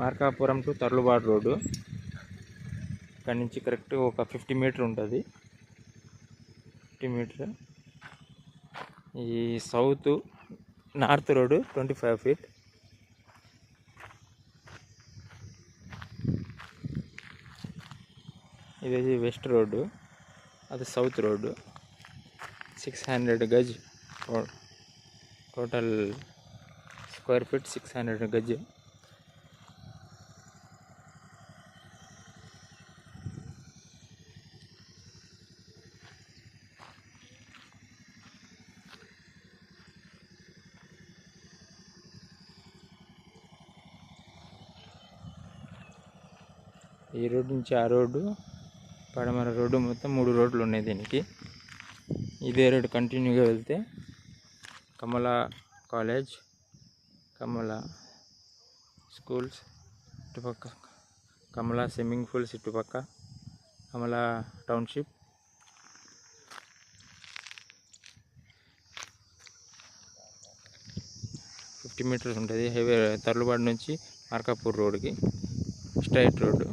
Markapuram to తర్లుబాటు road. ఇక్కడ నుంచి correct ఒక ఫిఫ్టీ మీటర్ ఉంటుంది. Fifty meter. ఈ south north road twenty five feet. ఇది వెస్ట్ రోడ్డు. అది south road. Six hundred గజ్ total square feet six hundred గజ్. ఈ రోడ్డు నుంచి ఆ రోడ్డు పడమర రోడ్డు మొత్తం మూడు రోడ్లు ఉన్నాయి దీనికి. ఇదే రోడ్డు కంటిన్యూగా వెళ్తే కమలా కాలేజ్ కమల స్కూల్స్ ఇటుపక్క కమల స్విమ్మింగ్ పూల్స్ ఇటుపక్క కమల టౌన్షిప్. ఫిఫ్టీ మీటర్స్ ఉంటుంది హైవే తర్లుబాటు నుంచి మార్కాపూర్ రోడ్కి స్ట్రైట్ రోడ్డు.